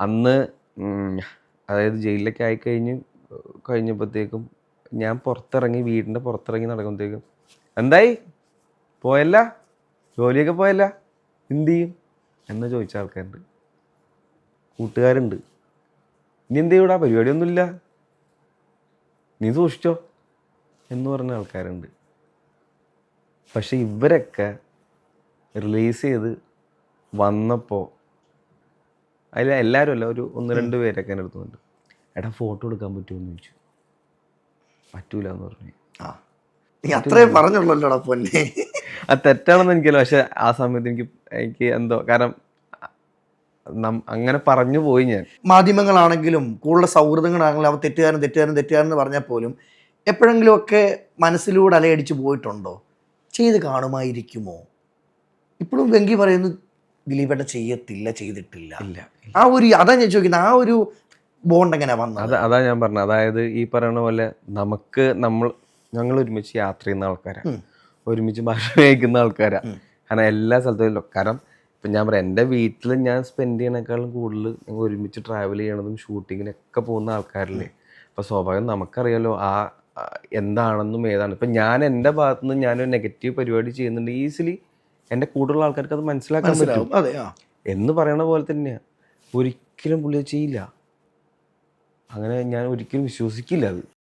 അന്ന് അതായത് ജയിലിലൊക്കെ ആയി കഴിഞ്ഞ് കഴിഞ്ഞപ്പോഴത്തേക്കും ഞാൻ പുറത്തിറങ്ങി വീടിന്റെ പുറത്തിറങ്ങി നടക്കുമ്പോഴത്തേക്കും എന്തായി? പോയല്ല? ജോലിയൊക്കെ പോയല്ല? എന്ത് ചെയ്യും? എന്ന് ചോദിച്ച ആൾക്കാരുണ്ട്. കൂട്ടുകാരുണ്ട്. ഇനി എന്ത് ചെയ്യൂടാ? പരിപാടിയൊന്നുമില്ല. നീ സൂക്ഷിച്ചോ. എന്ന് പറഞ്ഞ ആൾക്കാരുണ്ട്. പക്ഷെ ഇവരൊക്കെ റിലീസ് ചെയ്ത് വന്നപ്പോൾ അതിൽ എല്ലാവരും അല്ല ഒരു ഒന്ന് രണ്ട് പേരൊക്കെ എന്റെ അടുത്തുണ്ട് എടാ ഫോട്ടോ എടുക്കാൻ പറ്റുമെന്ന് ചോദിച്ചു. പറ്റൂല എന്ന് പറഞ്ഞു. ആ. നീ അത്രേ പറഞ്ഞുള്ളല്ലോടാ പൊന്നെ. അത് തെറ്റാണെന്ന് എനിക്കല്ല പക്ഷെ ആ സമയത്ത് എനിക്ക് എനിക്ക് എന്തോ കാരണം അങ്ങനെ പറഞ്ഞു പോയി ഞാൻ. മാധ്യമങ്ങളാണെങ്കിലും കൂടുതൽ സൗഹൃദങ്ങളാണെങ്കിലും അവ തെറ്റുകാരൻ തെറ്റുകാരൻ തെറ്റുകാരൻ എന്ന് പറഞ്ഞാൽ പോലും എപ്പോഴെങ്കിലും ഒക്കെ മനസ്സിലൂടെ അലയടിച്ച് പോയിട്ടുണ്ടോ? ചെയ്ത് കാണുമായിരിക്കുമോ? ഇപ്പോഴും വെങ്കി പറയുന്നു ദിലീപേട്ട ചെയ്യത്തില്ല ചെയ്തിട്ടില്ല. ആ ഒരു അതാ ഞാൻ ചോദിക്കുന്നത് ആ ഒരു ബോണ്ട് എങ്ങനെ വന്നത്? അത് അതാ ഞാൻ പറഞ്ഞത് അതായത് ഈ പറയുന്ന പോലെ നമുക്ക് നമ്മൾ ഞങ്ങൾ ഒരുമിച്ച് യാത്ര ചെയ്യുന്ന ആൾക്കാരാണ്. ഒരുമിച്ച് ഭക്ഷണം കഴിക്കുന്ന ആൾക്കാരാണ് കാരണം എല്ലാ സ്ഥലത്തും കാരണം ഇപ്പം ഞാൻ പറയാം എന്റെ വീട്ടിൽ ഞാൻ സ്പെൻഡ് ചെയ്യണേക്കാളും കൂടുതൽ ഞങ്ങൾ ഒരുമിച്ച് ട്രാവൽ ചെയ്യണതും ഷൂട്ടിങ്ങിനൊക്കെ പോകുന്ന ആൾക്കാരില്ലേ. അപ്പോൾ സ്വാഭാവികം നമുക്കറിയാലോ ആ ആ, എന്താണെന്നും ഏതാണ്. ഇപ്പം ഞാൻ എന്റെ ഭാഗത്തുനിന്ന് ഞാനൊരു നെഗറ്റീവ് പരിപാടി ചെയ്യുന്നുണ്ട്. ഈസിലി എന്റെ കൂടെയുള്ള ആൾക്കാർക്ക് അത് മനസ്സിലാക്കാൻ പറ്റും. അതെ എന്ന് പറയണ പോലെ തന്നെയാണ് ഒരിക്കലും പുള്ളി ചെയ്യില്ല. അങ്ങനെ ഞാൻ ഒരിക്കലും വിശ്വസിക്കില്ല അത്.